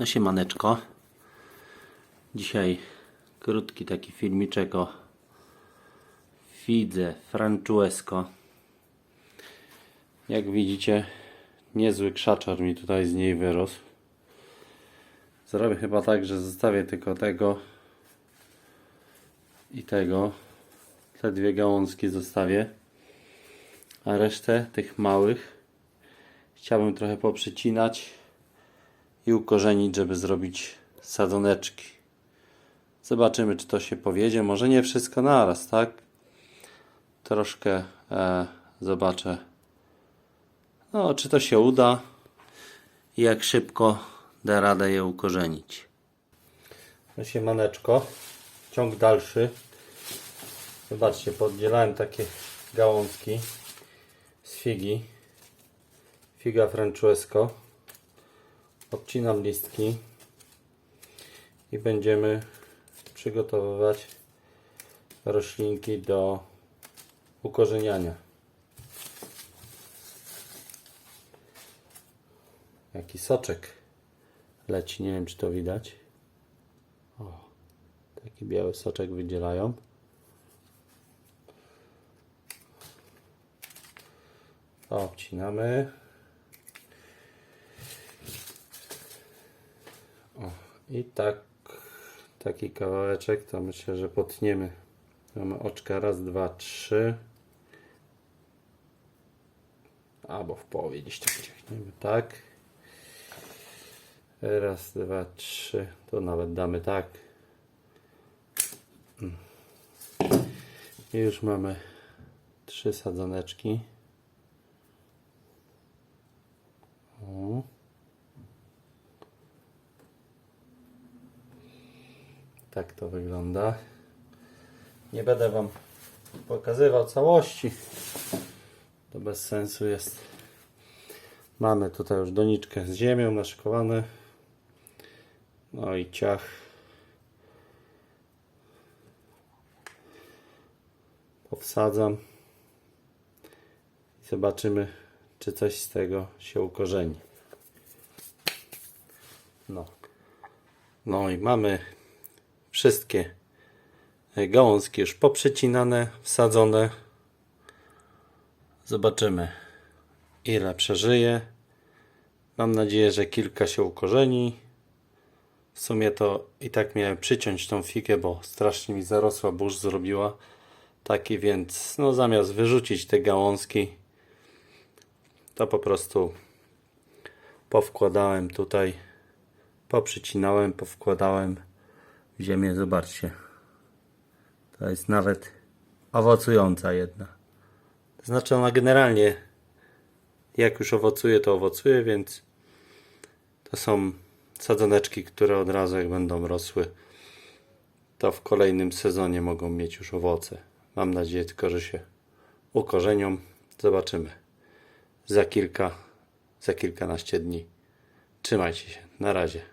No siemaneczko. Dzisiaj krótki taki filmiczek o Fidze Francuesco. Jak widzicie, niezły krzaczor mi tutaj z niej wyrósł. Zrobię chyba tak, że zostawię tylko tego i tego. Te dwie gałązki zostawię. A resztę tych małych chciałbym trochę poprzycinać i ukorzenić, żeby zrobić sadzoneczki. Zobaczymy, czy to się powiedzie. Może nie wszystko naraz, tak? Troszkę e, zobaczę, no, czy to się uda i jak szybko da radę je ukorzenić. No się maneczko, ciąg dalszy. Zobaczcie, poddzielałem takie gałązki z figi. Figa Francuesco. Obcinam listki i będziemy przygotowywać roślinki do ukorzeniania. Jaki soczek leci, nie wiem czy to widać. O, taki biały soczek wydzielają. Obcinamy. I tak taki kawałeczek to myślę, że potniemy. Mamy oczka raz, dwa, trzy. Albo w połowie gdzieś tak ciągniemy, tak. Raz, dwa, trzy. To nawet damy tak. I już mamy trzy sadzoneczki. O. Tak to wygląda. Nie będę Wam pokazywał całości. To bez sensu jest. Mamy tutaj już doniczkę z ziemią naszykowane. No i ciach. Powsadzam. I zobaczymy, czy coś z tego się ukorzeni. No. No i mamy wszystkie gałązki już poprzecinane, wsadzone. Zobaczymy, ile przeżyje. Mam nadzieję, że kilka się ukorzeni. W sumie to i tak miałem przyciąć tą figę, bo strasznie mi zarosła burz zrobiła. Taki więc, no zamiast wyrzucić te gałązki, to po prostu powkładałem tutaj, poprzycinałem, powkładałem ziemię. Zobaczcie. To jest nawet owocująca jedna. Znaczy ona generalnie jak już owocuje, to owocuje, więc to są sadzoneczki, które od razu jak będą rosły, to w kolejnym sezonie mogą mieć już owoce. Mam nadzieję tylko, że się ukorzenią. Zobaczymy za kilka, za kilkanaście dni. Trzymajcie się. Na razie.